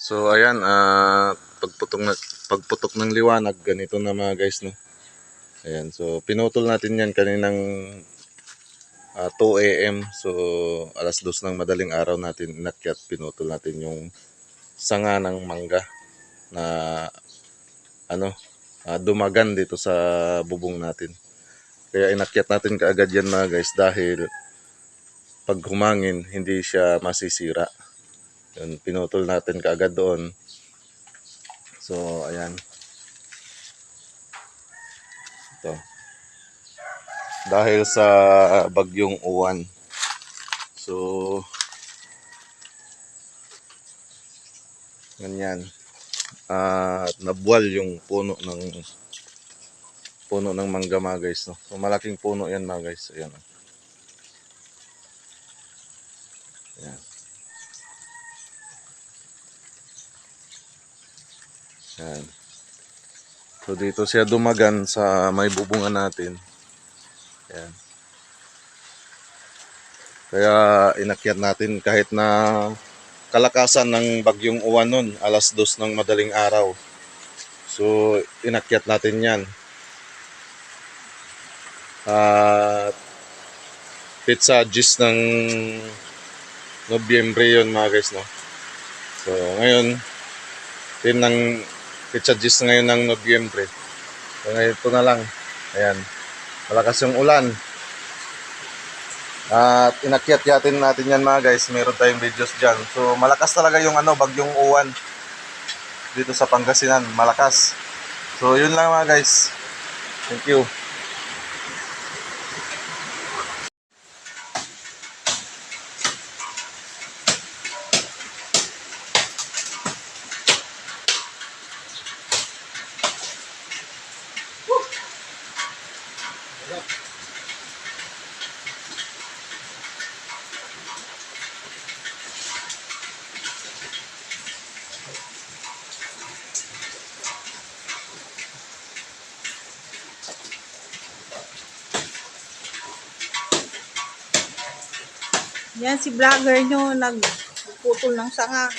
So ayan, ah pagputok na pagputok ng liwanag ganito na mga guys no. Ayan, so pinutol natin 'yan kaninang ah, 2 AM. So alas 2 ng madaling araw natin inakyat, pinutol natin yung sanga ng mangga na ano, ah, dumagan dito sa bubong natin. Kaya inakyat natin kaagad 'yan mga guys dahil pag humangin hindi siya masisira. Yun, pinutol natin kaagad doon. So, ayan. Ito. Dahil sa bagyong uwan. So, ganyan. At nabuwal yung puno ng puno ng mangga mga guys. No? So, malaking puno yan mga guys. Ayan. oh. Ayan. Yan. So dito siya dumagan sa may bubungan natin. Yan. Kaya inakyat natin kahit na kalakasan ng bagyong uwan nun, alas dos ng madaling araw. So inakyat natin yan. At pizza gis ng Nobyembre yun mga guys no. So ngayon team ng pizza gis ngayon ng Nobyembre. So ngayon ito na lang. Ayan. Malakas yung ulan. At inakyat yatin natin yan mga guys. Meron tayong videos dyan. So malakas talaga yung ano, bagyong uwan dito sa Pangasinan. Malakas. So yun lang mga guys. Thank you. Yan si vlogger nyo, nagputol ng sanga.